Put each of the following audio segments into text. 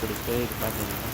கொடுத்து இது பார்த்தீங்கன்னா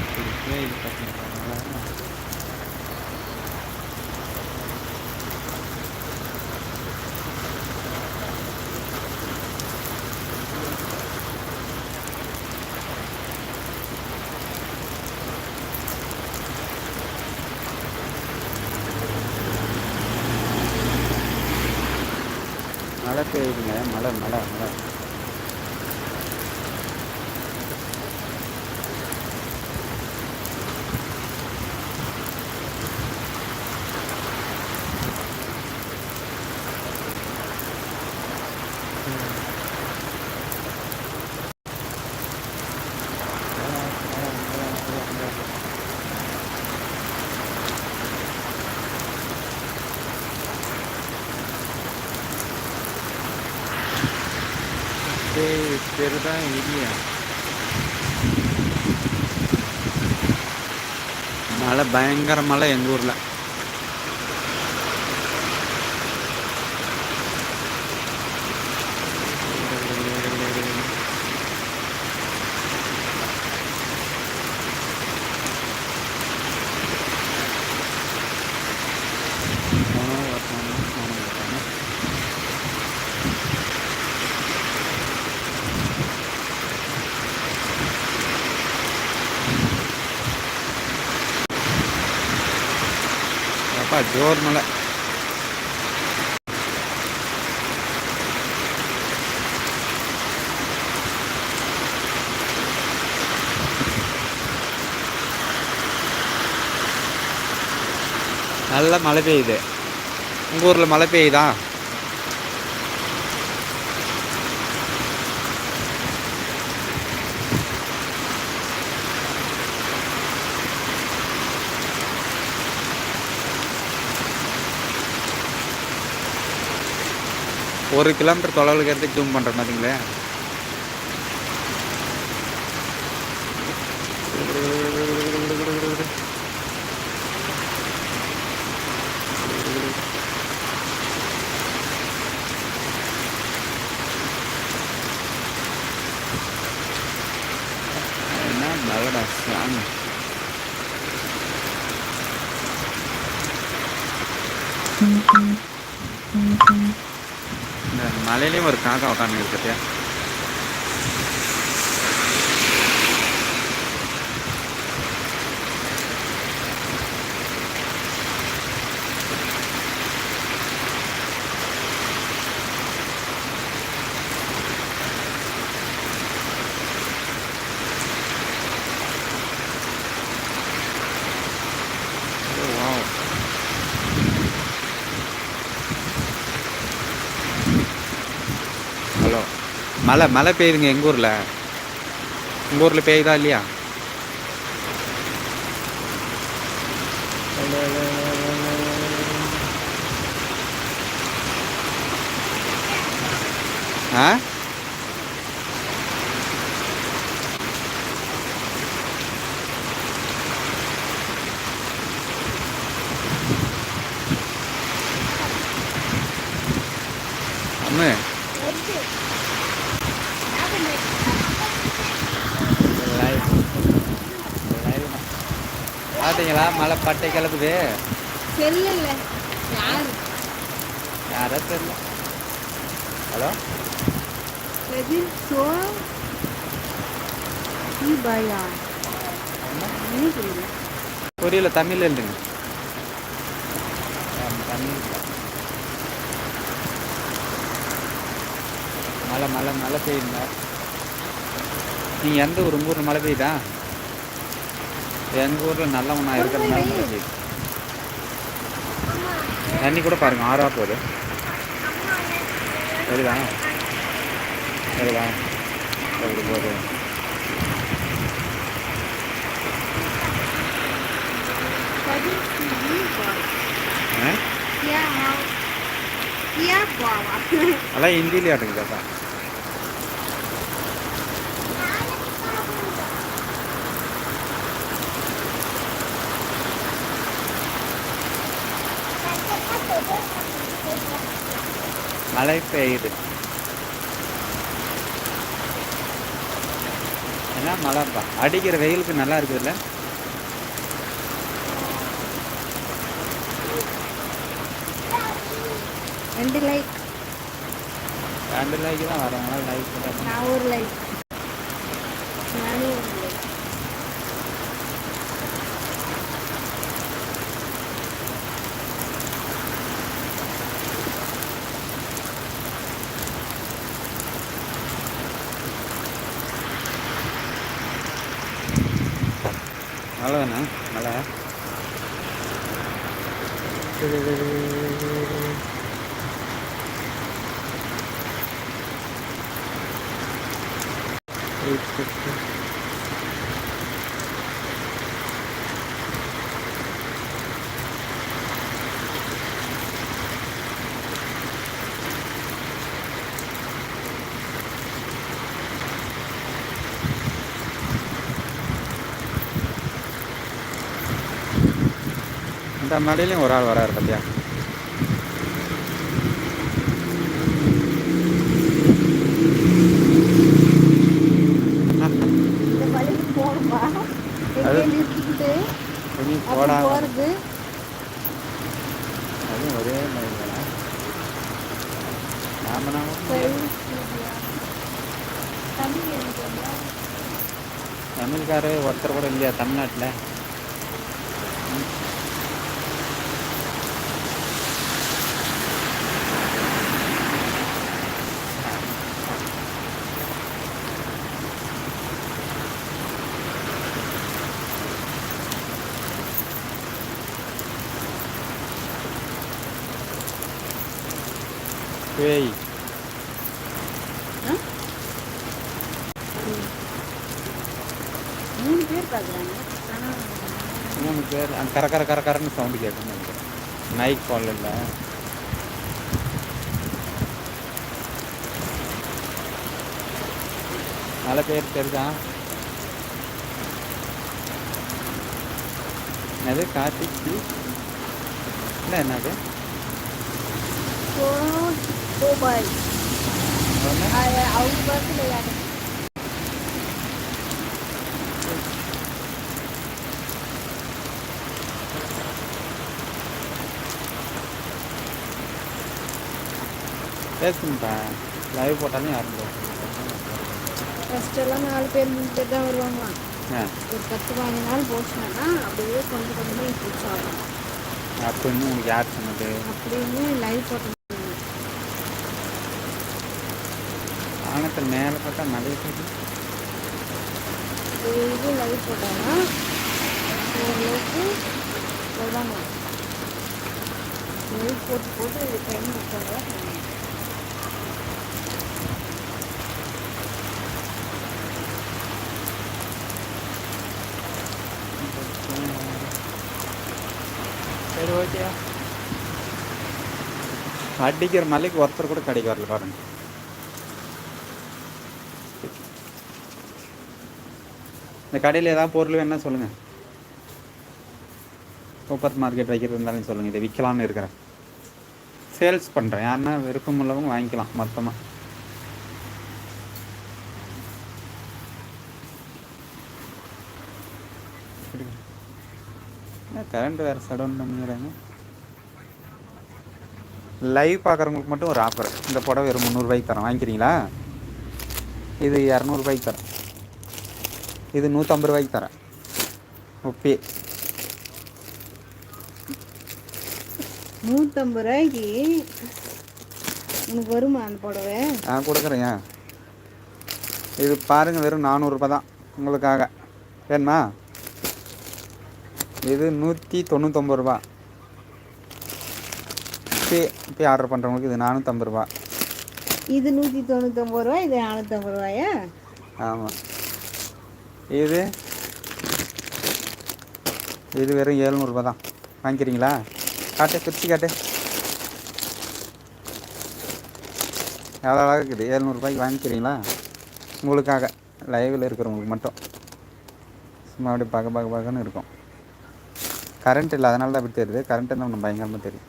இப்படி பெய்யுது பார்த்தீங்கன்னா பார்த்து பெய்யுதுங்க மழை மழை மழை பேர் தான் இல்லையா மழை பயங்கர மழை எங்கள் ஊரில் அப்பா மலை. மழை நல்ல மழை பெய்யுது. உங்கள் ஊரில் மழை பெய்யுதா? ஒரு கிலோமீட்டர் தொலைவில் இருக்கிறதுக்கு ஜூம் பண்ணுற மாதிரிங்களே. என்ன மழடா சாமி. இந்த மலையிலையும் ஒரு காக்கா உட்காந்து இருக்குது வாவ் ஹலோ மழை மழை பெய்யுதுங்க எங்கள் ஊரில். உங்கள் ஊரில் பெய்யுதா இல்லையா? ஆ அம்மு லைவ் லைவ் பார்த்தீங்களா மழை பட்டை கிளப்புது. செல்லுல யாரு? யாரோ தெரியல. ஹலோ? புரியல. தமிழ் எழுதுங்க. தமிழ். மழை மழை மழை பெய்யுங்க நீங்கள் எந்த ஊர்? உங்கள் ஊரில் மழை பெய்யுதா? எங்கள் ஊரில் நல்லவனாக இருக்கிறதுனால முடிஞ்சு தண்ணி கூட பாருங்கள் ஆறாக போகுது. சரிதா சரிதா சரி போகுது அதான் ஹிந்தியில் ஆட்டுங்க தாத்தா மழை பெய்யுது எல்லாம் மழைப்பா அடிக்கிற வெயிலுக்கு நல்லா இருக்குதுல்ல? ரெண்டு லைக் ரெண்டு லைக்கு தான் வரவங்க லைக் நான் ஒரு லைக் நானே ஒரு லைக் மழை தானே மழை இந்த மழையிலையும் ஒரு ஆள் வராரு பார்த்தியா வழிக்கு போகணுமா அது- எங்கே நிறுத்திக்கிட்டு துணி போடாம. அதுவும் ஒரே நாம நாம தம்பி எனக்கு தமிழ்காரு ஒருத்தர் கூட இல்லையா தமிழ்நாட்டில்? ஏய் மூணு பேர் பார்க்குறாங்க. மூணு பேர். அந்த கர கர கர கரன்னு சவுண்டு கேட்கும்னு நினைக்கிறேன். நைட் கால் இல்லை. நல்ல பேர் தெரியுதா? என்னது? கார்த்திக் இல்லை என்னது? ஓ ஓ பாய் ஒன்று அவங்க பர்த்டே யாரு பேசுங்கப்பா லைவ் போட்டாலும் யாரும் பேச ஃபர்ஸ்ட் எல்லாம் நாலு பேர் மூணு பேர் தான் வருவாங்க ஆ ஒரு பத்து பதினஞ்சு நாள் போச்சுன்னா அப்படியே கொஞ்சம் கொஞ்சமாக இன்க்ரீஸ் ஆகும் அப்போ இன்னும் உங்களுக்கு யார் சொன்னது அப்படின்னு லைவ் போட்டு வானத்தில் மேலே பார்த்தா மழை பெய்யுது இது லைவ் போட்டாங்கன்னா ஓரளவுக்கு லைவ் போட்டு போட்டு இது டைம் கொடுத்தாங்க சரி ஓகே அடிக்கிற மலைக்கு ஒருத்தர் கூட கிடைக்க வரல பாருங்க. இந்த கடையில் ஏதாவது பொருள் வேணால் சொல்லுங்கள் சூப்பர் மார்க்கெட் வைக்கிறது இருந்தாலும் சொல்லுங்கள் இதை விற்கலான்னு இருக்கிறேன். சேல்ஸ் பண்ணுறேன் யாருன்னா விருப்பம் உள்ளவங்க வாங்கிக்கலாம் மொத்தமாக கரண்ட் வேறு சடவுன் பண்ணிடுறாங்க. லைவ் பார்க்குறவங்களுக்கு மட்டும் ஒரு ஆஃபர் இந்த புடவை ஒரு முந்நூறுபாய்க்கு தரேன். வாங்கிக்கிறீங்களா? இது இரநூறுபாய்க்கு தரேன். இது நூற்றம்பது ரூபாய்க்கு தரேன். ஓகே நூற்றம்பது ரூபாய்க்கு உனக்கு வருமா அந்த புடவை? நான் கொடுக்குறேன் இது பாருங்கள் வெறும் நானூறுரூபா தான் உங்களுக்காக. வேணுமா? இது நூற்றி தொண்ணூத்தொம்பது ரூபா பே பே ஆர்டர் பண்ணுறவங்களுக்கு இது நானூற்றம்பது ரூபா இது நூற்றி தொண்ணூத்தொம்பது ரூபா இது நானூற்றம்பது ரூபாயா? ஆமாம் இது? இது வெறும் ஏழ்நூறுபா தான். வாங்கிக்கிறீங்களா? காட்டு பிரித்து காட்டு. எவ்வளோ அழகாக இருக்குது. ஏழ்நூறுபாய்க்கு வாங்கிக்கிறீங்களா? உங்களுக்காக. லைவில் இருக்கிறவங்களுக்கு மட்டும். சும்மா அப்படியே பார்க்க பார்க்க பார்க்கன்னு இருக்கும். கரண்ட் இல்லை. அதனால தான் அப்படி தெரியுது. கரண்ட் இருந்தால் ஒன்று பயங்கரமாக தெரியும்.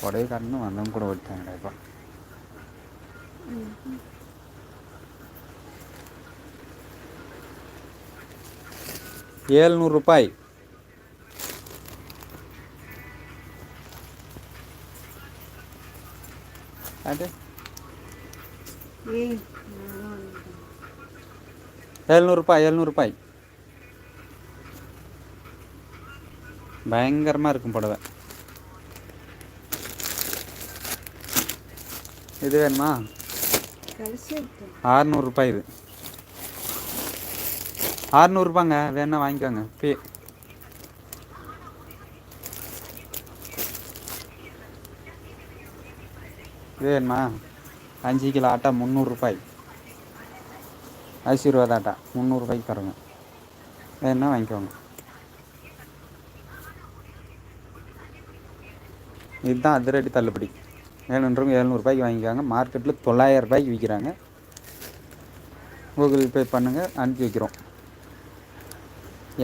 புடவை காட்டுன்னு வந்தவங்க கூட விட்டாங்கடா இப்போ ஏழ்நூறு ரூபாய். ஏழ்நூறு ரூபாய் ರೂಪಾಯಿ ஏழ்நூறு ರೂಪಾಯಿ பயங்கரமாக இருக்கும் புடவை. இது வேணுமா? ஆறுநூறு ரூபாய் இது. அறுநூறுபாங்க. வேணா வாங்கிக்கோங்க. பே வேணுமா? அஞ்சு கிலோ ஆட்டா முந்நூறுரூபாய் ஆசீர்வாத ஆட்டா முந்நூறுபாய்க்கு தருங்க. வேணா வாங்கிக்கோங்க. இதுதான் அதிரடி தள்ளுபடி. வேணுன்றவங்க எழுநூறுபாய்க்கு வாங்கிக்கோங்க. மார்க்கெட்டில் தொள்ளாயிரம் ரூபாய்க்கு விற்கிறாங்க. கூகுள் பே பண்ணுங்கள் அனுப்பி வைக்கிறோம்.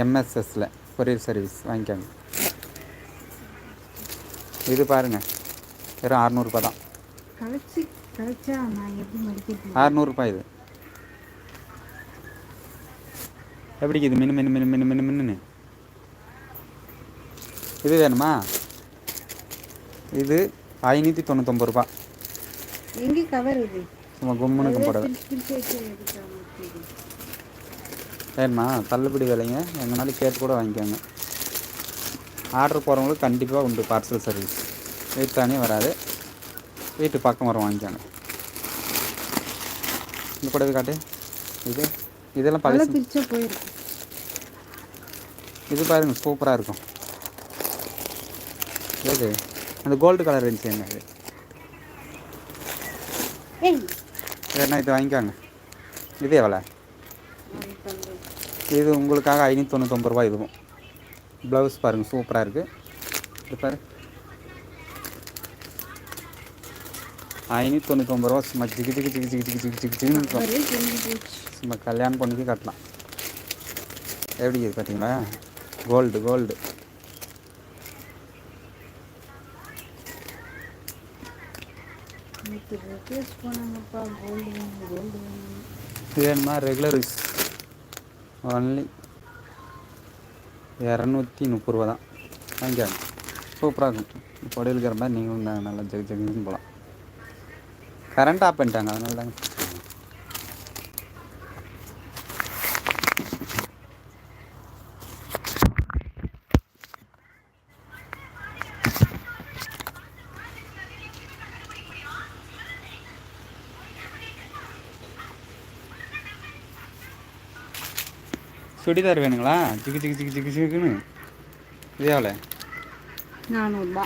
எம்எஸ்எஸில் கொரியர் சர்வீஸ் வாங்கிக்கோங்க. இது பாருங்கள் வெறும் அறநூறுபா தான். அறநூறுபா இது எப்படி இது. மினு மினு மினு மினு மினு மின்னு இது வேணுமா? இது ஐநூற்றி தொண்ணூத்தொம்பது ரூபா. எங்கே கவர் இது? சும்மா கும்முனுக்கும் புடவை வேணுமா தள்ளுபடி விலைங்க. எங்கனாலும் கேட்டு கூட வாங்கிக்கோங்க. ஆர்டர் போகிறவங்களுக்கு கண்டிப்பாக உண்டு பார்சல் சர்வீஸ் வீட்டு தானே வராது. வீட்டு பக்கம் வரும் வாங்கிக்கோங்க. இந்த புடவை காட்டு. இது இதெல்லாம் பழசு. பிரிச்சா போயிருக்கு இது பாருங்க சூப்பராக இருக்கும். எது அந்த கோல்டு கலர் இருந்துச்சு என்ன இது? வேணா இது வாங்கிக்கோங்க. இது எவ்வளோ. இது உங்களுக்காக ஐநூற்றி தொண்ணூத்தொம்பது ரூபா இதுவும் ப்ளவுஸ் பாருங்கள் சூப்பராக இருக்குது இது பாரு. ஐநூற்றி தொண்ணூத்தொம்பது ரூபா சும்மா ஜிகி ஜிகி ஜிகி ஜிகி ஜிகி ஜிகி ஜிகி போச்சு சும்மா கல்யாணம் பொண்ணுக்கு கட்டலாம். எப்படி இது பார்த்தீங்களா? கோல்டு கோல்டு வேணும் ரெகுலர் ஒன்லி இரநூத்தி முப்பது ரூபா தான். வாங்கிக்காங்க சூப்பராக இருக்கும். புடையில் இருக்கிற மாதிரி நீங்களும் நல்லா ஜெக ஜெகன்னு போகலாம் கரண்ட் ஆஃப் பண்ணிட்டாங்க. அதனால தாங்க. சுடிதார் வேணுங்களா? ஜிகு ஜிகு ஜிகு ஜிகு ஜிகுன்னு. இது எவ்வளோ நானூறுபா.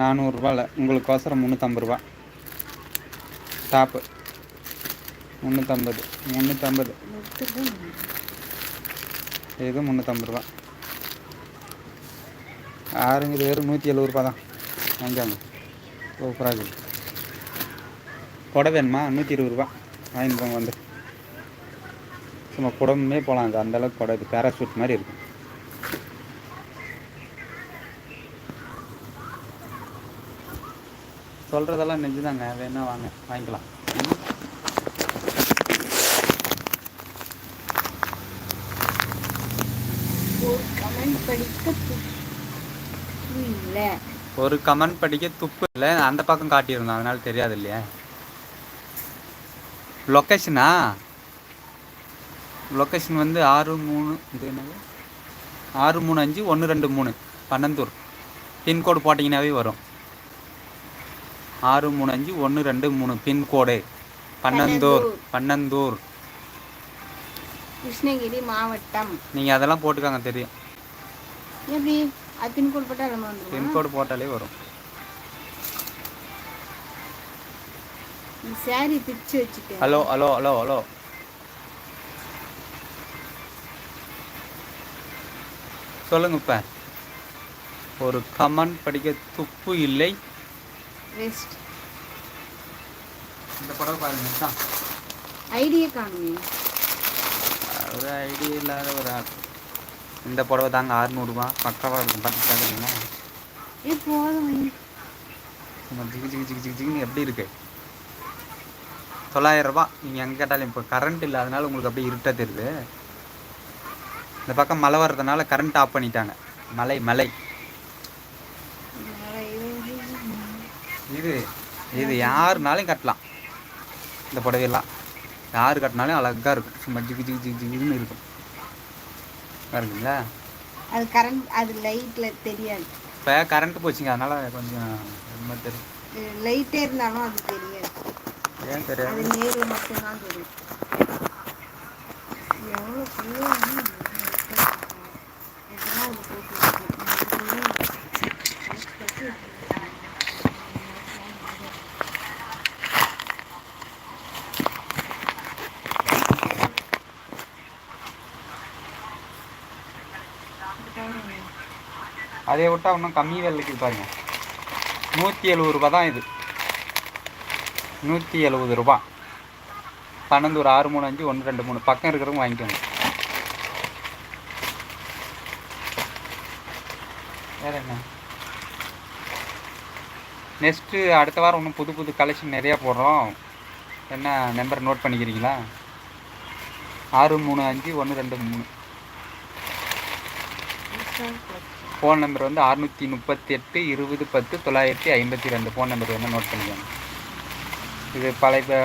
நானூறுரூபாவில் உங்களுக்கோசரம் முந்நூற்றம்பது ரூபா டாப்பு. முந்நூற்றம்பது முந்நூற்றம்பது இது முந்நூற்றம்பது ரூபா ஆறுங்க இது வெறும் நூற்றி எழுபது ரூபா தான் வாங்கிக்கோங்க. சூப்பராக இருக்குது. கொடை வேணுமா? நூற்றி இருபது ரூபா வாங்கிட்டு போங்க வந்து. சும்மா குடமே போகலாம் அது அந்தளவுக்கு குடம் இது பேராசூட் மாதிரி இருக்கும். சொல்கிறதெல்லாம் நெஞ்சுதாங்க வேணா வாங்க வாங்கிக்கலாம். இல்லை ஒரு கமெண்ட் படிக்க துப்பு இல்லை. அந்த பக்கம் காட்டியிருந்தோம் அதனால தெரியாது இல்லையா? லொக்கேஷனா லொக்கேஷன் வந்து ஆறு மூணு இது என்னது? ஆறு மூணு அஞ்சு ஒன்று ரெண்டு மூணு பன்னந்தூர் பின்கோடு போட்டிங்கனாவே வரும். ஆறு மூணு அஞ்சு ஒன்று ரெண்டு மூணு பின்கோடு பன்னந்தூர் பன்னந்தூர் கிருஷ்ணகிரி மாவட்டம். நீங்கள் அதெல்லாம் போட்டுக்காங்க தெரியும். எப்படி? அது பின்கோடு போட்டால் நம்ம வந்துருமா? பின்கோடு போட்டாலே வரும். ஹலோ ஹலோ ஹலோ ஹலோ சொல்லுங்க இப்ப ஒரு கமெண்ட் படிக்க துப்பு இல்லை. வெஸ்ட் இந்த படம் பாருங்க ஐடியா காணுமே ஒரு ஐடியா இல்லாத ஒரு ஆள். இந்த புடவை தாங்க அறுநூறுபா பக்காவாக இருக்கும் பார்த்து கேட்குறீங்களா ஏ போதும். வை. சும்மா ஜிகு ஜிகு ஜிகு ஜிகு ஜிகுன்னு எப்படி இருக்கு? தொள்ளாயிரம் ரூபாய் நீங்கள் எங்கே கேட்டாலும் இப்போ கரண்ட் இல்லாதனால உங்களுக்கு அப்படியே இருட்டாக தெரியுது. இந்த பக்கம் மழை வர்றதுனால கரண்ட் ஆஃப் பண்ணிட்டாங்க. மலை மலை. இது இது யாருனாலும் கட்டலாம். இந்த புடவையெல்லாம். யார் கட்டினாலும் அழகாக இருக்கும். சும்மா ஜிகு ஜிகு ஜிகு ஜிகுன்னு இருக்கும். பாருங்களா? அது கரண்ட் அது லைட்ல தெரியாது. இப்போ கரண்ட் போச்சுங்க. அதனால கொஞ்சம் ரொம்ப தெரியும் லைட்டே இருந்தாலும் அது தெரியாது. ஏன் தெரியாது? நேர்ல மட்டும்தான் தெரியும். எவ்வளோ புல்லா வந்து இதெல்லாம் அது போட்டு அதை விட்டால் இன்னும் கம்மி விலைக்கு பாருங்க. நூற்றி எழுபது ரூபா தான் இது. நூற்றி எழுபது ரூபா பன்னெண்டு ஒரு ஆறு மூணு அஞ்சு ஒன்று ரெண்டு மூணு. பக்கம் இருக்கிறவங்க வாங்கிக்கோங்க. வேற என்ன? நெக்ஸ்ட்டு அடுத்த வாரம் இன்னும் புது புது கலெக்ஷன் நிறையா போடுறோம். என்ன நம்பர் நோட் பண்ணிக்கிறீங்களா? ஆறு மூணு அஞ்சு ஒன்று ரெண்டு மூணு. ஃபோன் நம்பர் வந்து அறுநூற்றி முப்பத்தி எட்டு இருபது பத்து தொள்ளாயிரத்தி ஐம்பத்தி ரெண்டு. ஃபோன் நம்பர் வந்து நோட் பண்ணிக்கோங்க. இது பழைய இப்போ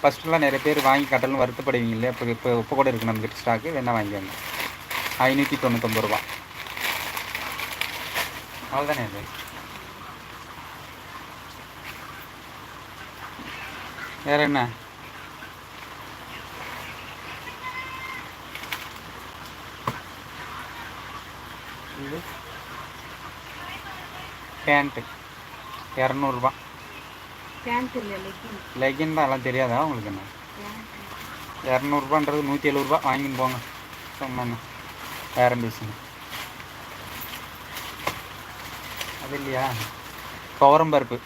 ஃபஸ்ட்டுலாம் நிறைய பேர் வாங்கி கட்டலும் வருத்தப்படுவீங்க இல்லையா? இப்போ இப்போ இப்போ கூட இருக்குது நம்மகிட்ட ஸ்டாக்கு வேணால் வாங்கிக்கோங்க. ஐநூற்றி தொண்ணூத்தொம்பது ரூபா. அவ்வளோதானே இது? வேறு என்ன? இது? பேண்ட்டு இரநூறுபா. லெகின் தான் எல்லாம் தெரியாதா உங்களுக்கு என்ன? இரநூறுபான்றது நூற்றி எழுபதுரூபா வாங்கின்னு போங்க. என்ன வேறு பேசுங்க அது இல்லையா? துவரம் பருப்பு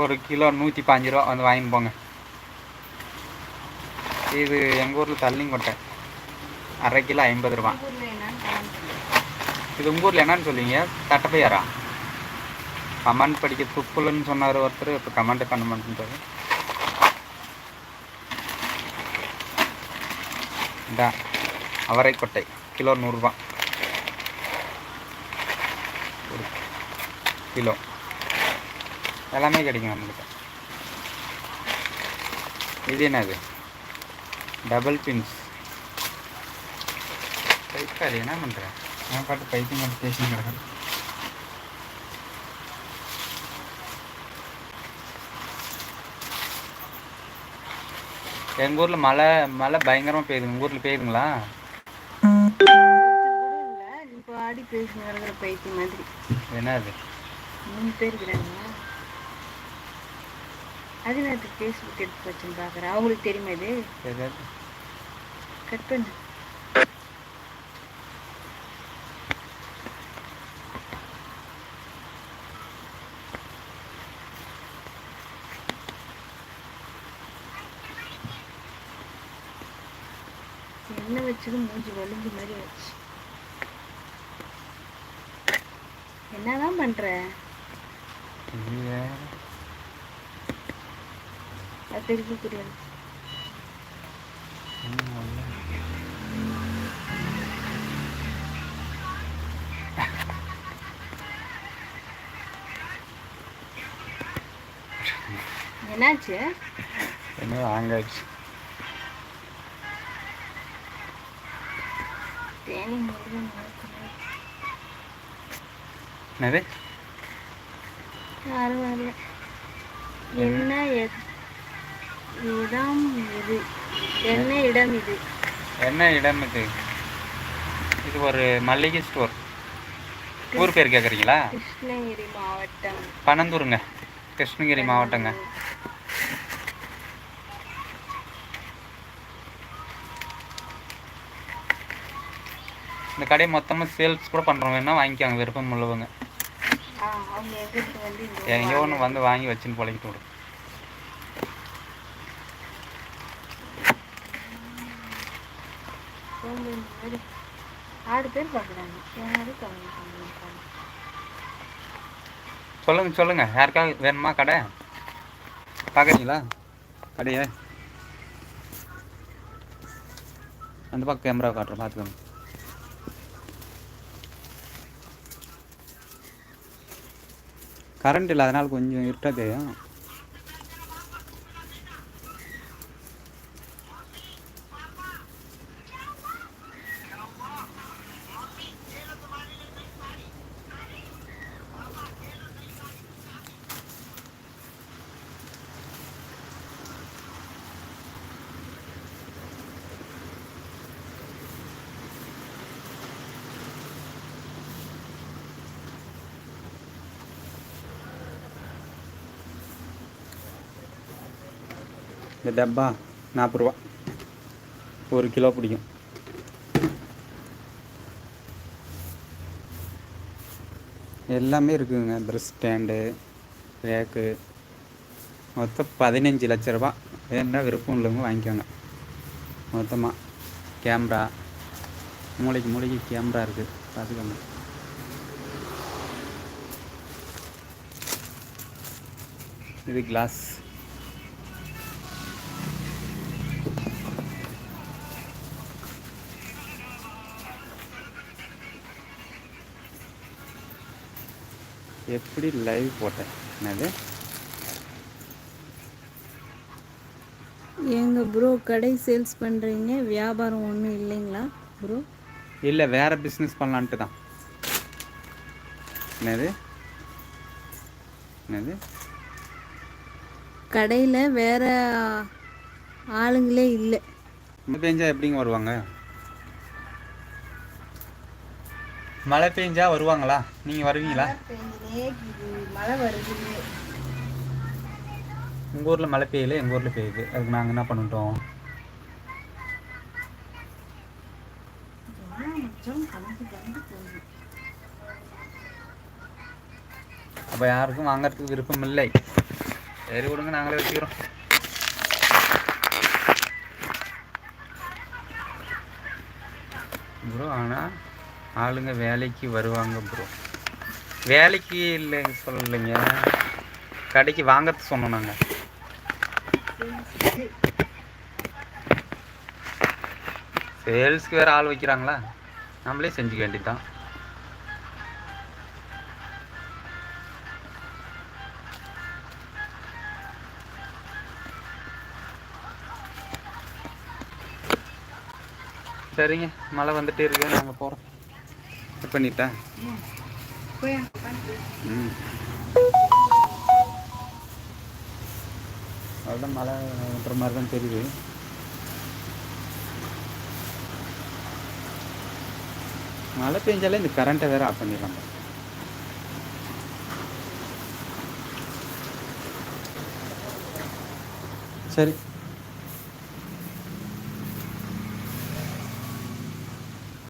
ஒரு கிலோ நூற்றி பாஞ்சு ரூபா வந்து வாங்கின்னு போங்க. இது எங்கள் ஊரில் தள்ளிங்கொட்டை அரை கிலோ ஐம்பது ரூபா. இது உங்கள் ஊரில் என்னன்னு சொல்லுவீங்க? தட்டைப்பையாரா? கமெண்ட் படிக்க துப்புலன்னு சொன்னார் ஒருத்தர் இப்போ கமெண்ட் பண்ண மாட்டேன்றாரு இந்தா அவரைக்கொட்டை கிலோ நூறுரூவா ஒரு கிலோ. எல்லாமே கிடைக்கும் நம்மளுக்கு. இது என்னது? டபுள் பின்ஸ் பைக்காது என்ன பண்ணுறேன் நான் பாட்டு பைத்தியம் மட்டும் பேசி கிடக்கிறேன். எங்கள் ஊரில் மழை மழை பயங்கரமாக பெய்யுது. உங்கள் ஊரில் பெய்யுதுங்களா? பாடி பேசி நடக்கிற பைத்தியம் மாதிரி என்ன அது மூணு பேர் இருக்கிறாங்க அது நேரத்துக்கு ஃபேஸ்புக் எடுத்து வச்சுன்னு பார்க்குறேன் அவங்களுக்கு தெரியுமா இது? கட் பண்ணு என்ன மூஞ்சி வலிஞ்சு மாதிரி ஆச்சு என்னதான் பண்ற? புரியாது இல்ல. என்னாச்சு? என்ன வாங்காச்சு என்னது? யாரும் வரல. என்ன இடம் இது. என்ன இடம் இது? என்ன இடம் இது? இது ஒரு மல்லிகை ஸ்டோர். ஊர் பேர் கேட்குறீங்களா கிருஷ்ணகிரி மாவட்டம். பனந்தூருங்க. கிருஷ்ணகிரி மாவட்டங்க. இந்த கடையை மொத்தமாக சேல்ஸ் கூட பண்ணுறோம் வேணா வாங்கிக்காங்க விருப்பம் உள்ளவங்க. எங்கேயோ ஒன்று வந்து வாங்கி வச்சுன்னு பழகிட்டு விடும் சொல்லுங்க சொல்லுங்க. யாருக்காவது வேணுமா கடை? பார்க்குறீங்களா கடையை? அந்த பக்கம் கேமரா காட்டுறேன் பார்த்துக்கோங்க. கரண்ட் இல்லை கொஞ்சம் இருட்டாக தெரியும் இந்த டப்பா நாற்பது ரூபா. ஒரு கிலோ பிடிக்கும். எல்லாமே இருக்குதுங்க ப்ரெஷ் ஸ்டாண்டு ரேக்கு மொத்தம் பதினஞ்சு லட்ச ரூபா. வேணுன்னா விருப்பம் உள்ளவங்க வாங்கிக்கோங்க. மொத்தமாக கேமரா மூளைக்கு மூளைக்கு கேமரா இருக்குது பார்த்துக்கோங்க. இது கிளாஸ் எப்படி லைவ் போட்டேன்? என்னது? எங்க ப்ரோ கடை சேல்ஸ் பண்ணுறீங்க வியாபாரம் ஒன்றும் இல்லைங்களா ப்ரோ இல்லை வேற பிஸ்னஸ் பண்ணலான்ட்டு தான். என்னது? என்னது? கடையில் வேற ஆளுங்களே இல்லை. மழை பெஞ்சா எப்படிங்க வருவாங்க? மழை பெஞ்சா வருவாங்களா? நீங்கள் வருவீங்களா? மழை வருது உங்கள் ஊரில் மழை பெய்யல எங்கள் ஊரில் பெய்யுது. அதுக்கு நாங்கள் என்ன பண்ணிட்டோம்? அப்போ யாருக்கும் வாங்குறதுக்கு விருப்பம் இல்லை. சரி விடுங்க நாங்களே வச்சுக்கிறோம். ப்ரோ ஆனால் ஆளுங்க வேலைக்கு வருவாங்க ப்ரோ வேலைக்கு இல்லை சொல்லலைங்க கடைக்கு வாங்கறது சொன்னோம் நாங்கள் சேல்ஸ்க்கு வேறு ஆள் வைக்கிறாங்களா? நம்மளே செஞ்சுக்க வேண்டியதுதான். சரிங்க மழை வந்துட்டே இருக்கு நாங்கள் போகிறோம் கட் பண்ணிட்டா ம் அவ்வளோதான் மழை விட்டுற மாதிரி தான் தெரியுது மழை பெஞ்சாலே இந்த கரண்ட்டை வேற ஆஃப் பண்ணிடலாம் சரி